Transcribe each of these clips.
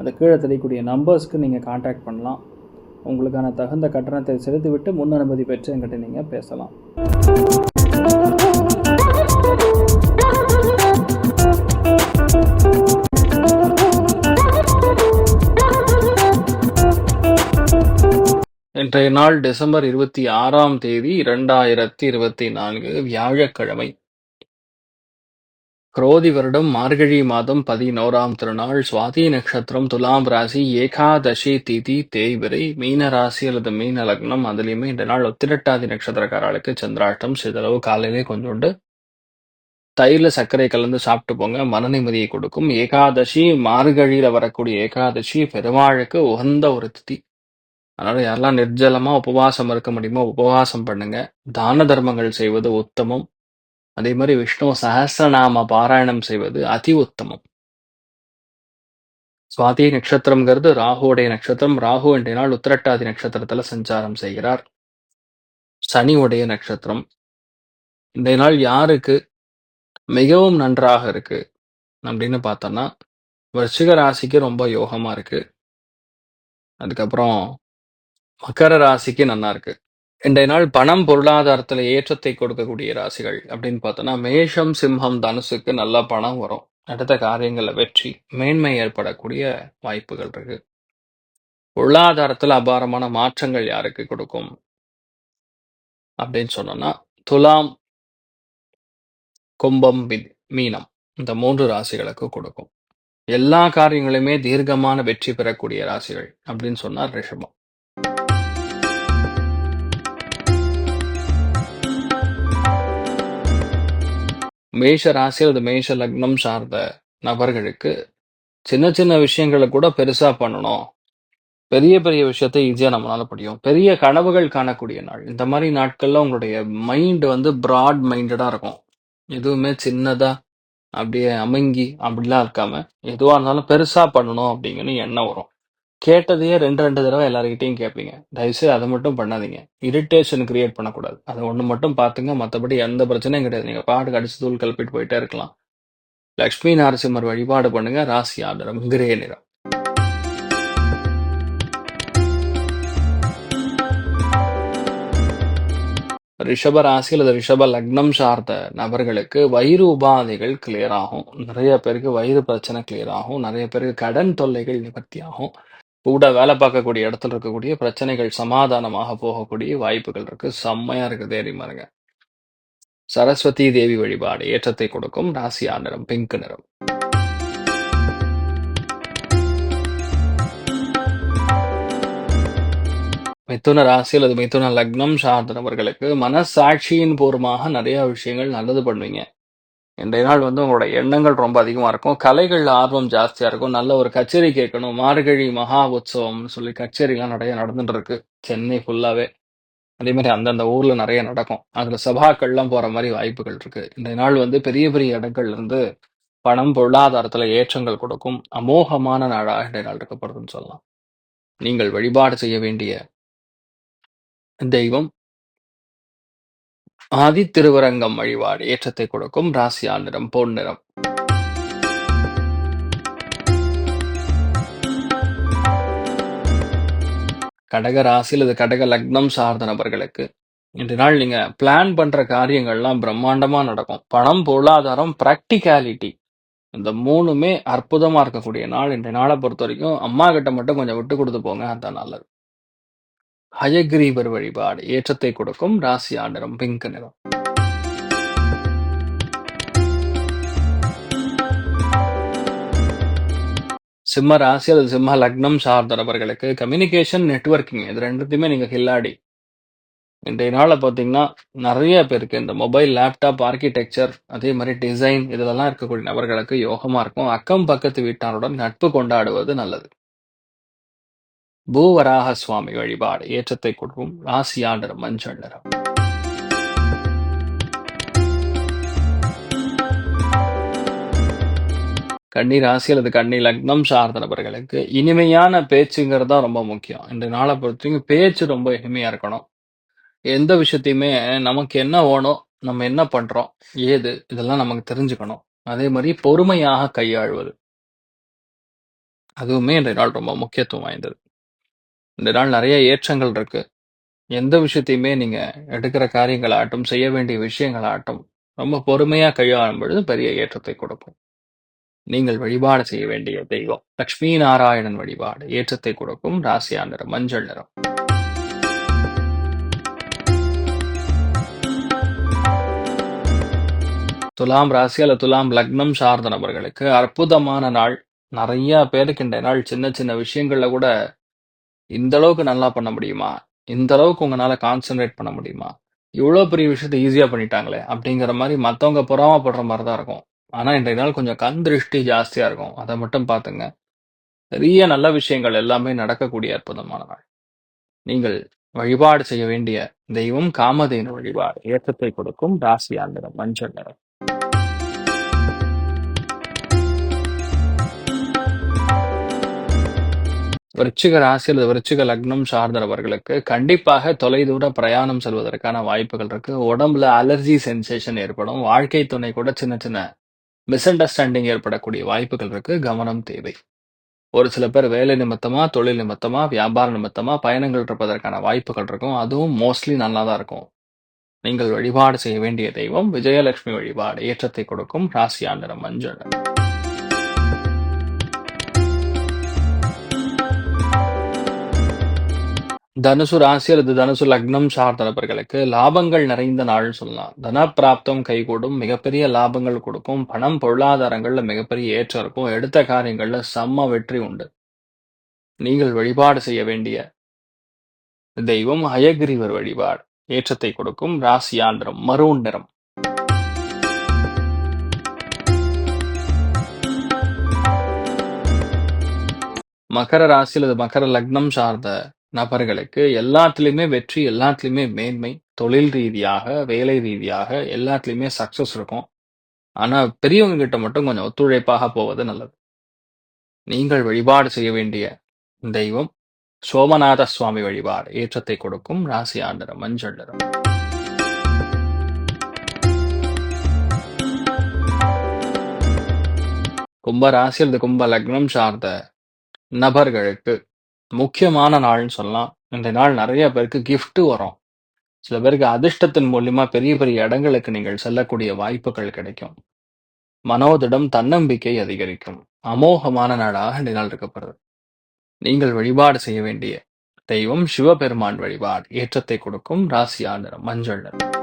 அந்த கீழே தெரியக்கூடிய நம்பர்ஸ்க்கு நீங்கள் காண்டாக்ட் பண்ணலாம். உங்களுக்கான தகுந்த கட்டணத்தை செலுத்திவிட்டு முன் அனுமதி பெற்று என்கிட்ட நீங்கள் பேசலாம். இன்றைய நாள் டிசம்பர் இருபத்தி ஆறாம் தேதி இரண்டாயிரத்தி இருபத்தி நான்கு வியாழக்கிழமை. குரோதி வருடம் மார்கழி மாதம் பதினோராம் திருநாள் சுவாதி நட்சத்திரம் துலாம் ராசி ஏகாதசி திதி தேய்விரை மீன ராசி அல்லது மீன லக்னம் அதுலேயுமே இந்த நாள் ஒத்திரட்டாதி நட்சத்திரக்காரர்களுக்கு சந்திராஷ்டம் சிதளவு காலையிலே கொஞ்சோண்டு தயிரில் சர்க்கரை கலந்து சாப்பிட்டு போங்க மன நிம்மதியை கொடுக்கும். ஏகாதசி மார்கழியில் வரக்கூடிய ஏகாதசி பெருமாளுக்கு உகந்த ஒரு திதி. அதனால யாரெல்லாம் நிர்ஜலமாக உபவாசம் இருக்க முடியுமோ உபவாசம் பண்ணுங்க. தான தர்மங்கள் செய்வது உத்தமம். அதே மாதிரி விஷ்ணு சஹஸ்ரநாம பாராயணம் செய்வது அதி உத்தமம். சுவாதி நட்சத்திரம்ங்கிறது ராகுவுடைய நட்சத்திரம். ராகு என்ற நாள் உத்திரட்டாதி நட்சத்திரத்துல சஞ்சாரம் செய்கிறார். சனியுடைய நட்சத்திரம். இந்த நாள் யாருக்கு மிகவும் நன்றாக இருக்கு அப்படின்னு பார்த்தோம்னா விருச்சிக ராசிக்கு ரொம்ப யோகமா இருக்கு. அதுக்கப்புறம் மகர ராசிக்கு நல்லா இருக்கு. இன்றைய நாள் பணம் பொருளாதாரத்துல ஏற்றத்தை கொடுக்கக்கூடிய ராசிகள் அப்படின்னு பார்த்தோன்னா மேஷம் சிம்ஹம் தனுசுக்கு நல்லா பணம் வரும். அடுத்த காரியங்களில் வெற்றி மேன்மை ஏற்படக்கூடிய வாய்ப்புகள் இருக்கு. பொருளாதாரத்துல அபாரமான மாற்றங்கள் யாருக்கு கொடுக்கும்? அப்படின்னு சொன்னோம்னா துலாம் கும்பம் மீனம் இந்த மூன்று ராசிகளுக்கு கொடுக்கும். எல்லா காரியங்களுமே தீர்க்கமான வெற்றி பெறக்கூடிய ராசிகள் அப்படின்னு சொன்னால் ரிஷபம். மேஷ ராசி அல்லது மேஷ லக்னம் சார்ந்த நபர்களுக்கு சின்ன சின்ன விஷயங்களை கூட பெருசா பண்ணணும். பெரிய பெரிய விஷயத்தை ஈஸியா நம்மளால முடியும். பெரிய கனவுகள் காணக்கூடிய நாள். இந்த மாதிரி நாட்கள்ல உங்களுடைய மைண்ட் வந்து ப்ராட் மைண்டடா இருக்கும். எதுவுமே சின்னதா அப்படியே அமங்கி அப்படிலாம் இருக்காம எதுவா இருந்தாலும் பெருசா பண்ணணும் அப்படிங்கன்னு எண்ணம் வரும். கேட்டதையே ரெண்டு ரெண்டு தடவை எல்லாருக்கிட்டையும் கேட்பீங்க தயவுசெய்து அதை மட்டும் பண்ணாதீங்க. இரிட்டேஷன் கிரியேட் பண்ணக்கூடாது. அதை ஒண்ணு மட்டும் பாத்துங்க. மத்தபடி எந்த பிரச்சனையும் கிடையாது. நீங்க பாட்டுக்கு அடிச்சு தூள் கிளப்பிட்டு போயிட்டே இருக்கலாம். லக்ஷ்மி நரசிம்மர் வழிபாடு பண்ணுங்க. ராசி ஆதரம் கிரே நிறம். ரிஷப ராசி அல்லது ரிஷப லக்னம் சார்ந்த நபர்களுக்கு வயிறு உபாதைகள் கிளியர் ஆகும். நிறைய பேருக்கு வயிறு பிரச்சனை கிளியர் ஆகும். நிறைய பேருக்கு கடன் தொல்லைகள் நிவர்த்தி ஆகும். கூட வேலை பார்க்கக்கூடிய இடத்துல இருக்கக்கூடிய பிரச்சனைகள் சமாதானமாக போகக்கூடிய வாய்ப்புகள் இருக்கு. செம்மையா இருக்கு தைரியமா சரஸ்வதி தேவி வழிபாடு ஏற்றத்தை கொடுக்கும். ராசியா நிறம் பிங்க் நிறம். மிதுன ராசி அல்லது மிதுன லக்னம் சார்ந்தவர்களுக்கு மனசாட்சியின் பூர்வமாக நிறைய விஷயங்கள் நல்லது பண்ணுவீங்க. இன்றைய நாள் வந்து உங்களோட எண்ணங்கள் ரொம்ப அதிகமாக இருக்கும். கலைகளில் ஆர்வம் ஜாஸ்தியாக இருக்கும். நல்ல ஒரு கச்சேரி கேட்கணும். மார்கழி மகா உற்சவம்னு சொல்லி கச்சேரிலாம் நிறைய நடந்துட்டு இருக்கு சென்னை ஃபுல்லாகவே அதே மாதிரி அந்தந்த ஊரில் நிறைய நடக்கும். அதில் சபாக்கள்லாம் போகிற மாதிரி வாய்ப்புகள் இருக்கு. இன்றைய நாள் வந்து பெரிய பெரிய இடங்கள்லேருந்து பணம் பொருளாதாரத்தில் ஏற்றங்கள் கொடுக்கும் அமோகமான நாளாக இன்றைய நாள் இருக்கப்படுதுன்னு சொல்லலாம். நீங்கள் வழிபாடு செய்ய வேண்டிய தெய்வம் ஆதி திருவரங்கம் வழிபாடு ஏற்றத்தை கொடுக்கும் ராசியா நிறம் பொன் நிறம். கடக ராசி அல்லது கடக லக்னம் சார்ந்த நபர்களுக்கு இன்று நாள் நீங்க பிளான் பண்ற காரியங்கள்லாம் பிரம்மாண்டமா நடக்கும். பணம் பொருளாதாரம் பிராக்டிகாலிட்டி இந்த மூணுமே அற்புதமா இருக்கக்கூடிய நாள். இன்றைய நாளை பொறுத்த வரைக்கும் அம்மா கிட்ட மட்டும் கொஞ்சம் விட்டு கொடுத்து போங்க அதான் நல்லது. ஹயக்ரீவர் வழிபாடு ஏற்றத்தை கொடுக்கும் ராசியா நிறம் பிங்க் நிறம் சிம்ம ராசி அல்லது சிம்ம லக்னம் சார்ந்த நபர்களுக்கு கம்யூனிகேஷன் நெட்வொர்க்கிங் இது ரெண்டுத்தையுமே நீங்க கில்லாடி இன்றைய நாளில் பார்த்தீங்கன்னா, நிறைய பேருக்கு இந்த மொபைல், லேப்டாப், ஆர்க்கிடெக்சர் அதே மாதிரி டிசைன் இதெல்லாம் இருக்கக்கூடிய நபர்களுக்கு யோகமாக இருக்கும். அக்கம் பக்கத்து வீட்டாருடன் நட்பு கொண்டாடுவது நல்லது. பூவராக சுவாமி வழிபாடு ஏற்றத்தை கொடுக்கும். ராசியா நிறம் மஞ்சள் நிறம். கண்ணி ராசி அல்லது கண்ணி லக்னம் சார்ந்த நபர்களுக்கு இனிமையான பேச்சுங்கிறது தான் ரொம்ப முக்கியம். இந்த நாளை பொறுத்தவரைக்கும் பேச்சு ரொம்ப இனிமையா இருக்கணும். எந்த விஷயத்தையுமே நமக்கு என்ன வேணும், நம்ம என்ன பண்றோம், ஏது இதெல்லாம் நமக்கு தெரிஞ்சுக்கணும். அதே மாதிரி பொறுமையாக கையாள்வது. அதுவுமே இன்றைய நாள் ரொம்ப முக்கியத்துவம் வாய்ந்தது. இந்த நாள் நிறைய ஏற்றங்கள் இருக்கு. எந்த விஷயத்தையுமே நீங்க எடுக்கிற காரியங்களாகட்டும், செய்ய வேண்டிய விஷயங்களாகட்டும், ரொம்ப பொறுமையா கையாளும் பொழுது பெரிய ஏற்றத்தை கொடுக்கும். நீங்கள் வழிபாடு செய்ய வேண்டிய தெய்வம் லக்ஷ்மி நாராயணன் வழிபாடு ஏற்றத்தை கொடுக்கும். ராசியா நிறம் மஞ்சள் நிறம். துலாம் ராசி அல்ல துலாம் லக்னம் சார்ந்த நபர்களுக்கு அற்புதமான நாள். நிறைய பேருக்கு இந்த நாள் சின்ன சின்ன விஷயங்கள்ல கூட இந்த அளவுக்கு நல்லா பண்ண முடியுமா? இந்த அளவுக்கு உங்களால கான்சென்ட்ரேட் பண்ண முடியுமா? இவ்வளோ பெரிய விஷயத்த ஈஸியாக பண்ணிட்டாங்களே! அப்படிங்கிற மாதிரி மத்தவங்க பொறாமப்படுற மாதிரி தான் இருக்கும். ஆனால் இன்றைய நாள் கொஞ்சம் கண் திருஷ்டி ஜாஸ்தியாக இருக்கும். அதை மட்டும் பார்த்துங்க நிறைய நல்ல விஷயங்கள் எல்லாமே நடக்கக்கூடிய அற்புதமான நாள். நீங்கள் வழிபாடு செய்ய வேண்டிய தெய்வம் காமதேனு வழிபாடு ஏற்றத்தை கொடுக்கும். ராசியா நிறம் மஞ்சள் நிறம். விருச்சிக ராசி அல்லது விருச்சிக லக்னம் சார்ந்தவர்களுக்கு கண்டிப்பாக தொலைதூர பிரயாணம் செல்வதற்கான வாய்ப்புகள் இருக்கு. உடம்புல அலர்ஜி சென்சேஷன் ஏற்படும். வாழ்க்கை துணை கூட சின்ன சின்ன மிஸ் அண்டர்ஸ்டாண்டிங் ஏற்படக்கூடிய வாய்ப்புகள் இருக்கு. கவனம் தேவை. ஒரு சில பேர் வேலை நிமித்தமா, தொழில் நிமித்தமா, வியாபார நிமித்தமா பயணங்கள் இருப்பதற்கான வாய்ப்புகள் இருக்கும். அதுவும் மோஸ்ட்லி நல்லா தான் இருக்கும். நீங்கள் வழிபாடு செய்ய வேண்டிய தெய்வம் விஜயலட்சுமி வழிபாடு ஏற்றத்தை கொடுக்கும். ராசியா மஞ்சள் தனுசு ராசி அல்லது தனுசு லக்னம் சார்ந்த நபர்களுக்கு லாபங்கள் நிறைந்த நாள் சொல்லலாம். தனப்பிராப்தம் கைகூடும். மிகப்பெரிய லாபங்கள் கொடுக்கும். பணம், பொருளாதாரங்கள்ல மிகப்பெரிய ஏற்றம் இருக்கும். எடுத்த காரியங்கள்ல செம்ம வெற்றி உண்டு. நீங்கள் வழிபாடு செய்ய வேண்டிய தெய்வம் அயகிரிவர் வழிபாடு ஏற்றத்தை கொடுக்கும். ராசியாந்திரம் நிறம் மரூன் நிறம். மகர ராசி அல்லது மகர லக்னம் சார்ந்த நபர்களுக்கு எல்லாத்துலயுமே வெற்றி, எல்லாத்துலயுமே மேன்மை. தொழில் ரீதியாக, வேலை ரீதியாக எல்லாத்துலயுமே சக்சஸ் இருக்கும். ஆனா பெரியவங்க கிட்ட மட்டும் கொஞ்சம் ஒத்துழைப்பாக போவது நல்லது. நீங்கள் வழிபாடு செய்ய வேண்டிய தெய்வம் சோமநாத சுவாமி வழிபாடு ஏற்றத்தை கொடுக்கும். ராசி நிறம் மஞ்சள் நிறம். கும்ப ராசி அல்லது கும்ப லக்னம் சார்ந்த நபர்களுக்கு முக்கியமான நாள்னு சொல்லலாம். இன்றைய நாள் நிறைய பேருக்கு கிஃப்ட் வரும். சில பேருக்கு அதிர்ஷ்டத்தின் மூலியமா பெரிய பெரிய இடங்களுக்கு நீங்கள் செல்லக்கூடிய வாய்ப்புகள் கிடைக்கும். மனோதிடம், தன்னம்பிக்கை அதிகரிக்கும். அமோகமான நாளாக இந்த நாள் இருக்கப்படுது. நீங்கள் வழிபாடு செய்ய வேண்டிய தெய்வம் சிவபெருமான் வழிபாடு ஏற்றத்தை கொடுக்கும். ராசியா நிறம் மஞ்சள் நிறம்.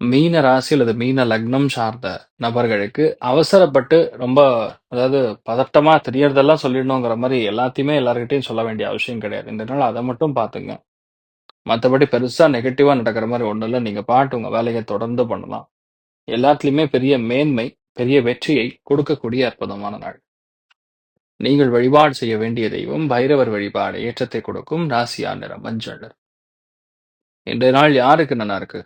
மீன ராசி அல்லது மீன லக்னம் சார்ந்த நபர்களுக்கு அவசரப்பட்டு ரொம்ப அதாவது பதட்டமா தெரியறதெல்லாம் சொல்லிடணுங்கிற மாதிரி எல்லாத்தையுமே எல்லார்கிட்டயும் சொல்ல வேண்டிய அவசியம் கிடையாது. இந்த நாள் அதை மட்டும் பாத்துங்க. மற்றபடி பெருசா நெகட்டிவா நடக்கிற மாதிரி ஒன்றும் இல்லை நீங்க பாட்டு உங்க வேலையை தொடர்ந்து பண்ணலாம். எல்லாத்துலயுமே பெரிய மேன்மை, பெரிய வெற்றியை கொடுக்கக்கூடிய அற்புதமான நாள். நீங்கள் வழிபாடு செய்ய வேண்டிய தெய்வம் பைரவர் வழிபாடு ஏற்றத்தை கொடுக்கும். ராசியா நிறம் மஞ்சள் இன்றைய நாள் யாருக்கு நல்லா இருக்கு?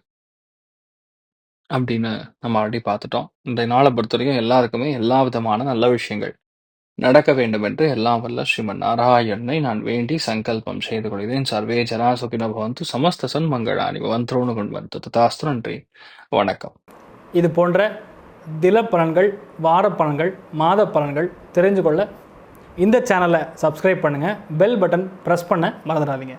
அப்படின்னு நம்ம ஆல்ரெடி பார்த்துட்டோம். இன்றைய நாளை பொறுத்தவரைக்கும் எல்லாருக்குமே எல்லா விதமான நல்ல விஷயங்கள் நடக்க வேண்டும் என்று எல்லாம் வல்ல ஸ்ரீமன் நாராயணனை நான் வேண்டி சங்கல்பம் செய்து கொள்கிறேன். சர்வே ஜனா சுகினோ பவந்து சமஸ்த சன்மங்களானி பவந்தோனு வந்து ததாஸ்து நன்றி. வணக்கம். இது போன்ற தில பலன்கள், வார பலன்கள், மாத பலன்கள் தெரிஞ்சு கொள்ள இந்த சேனலை சப்ஸ்கிரைப் பண்ணுங்கள் பெல் பட்டன் ப்ரெஸ் பண்ண மறந்துடாதீங்க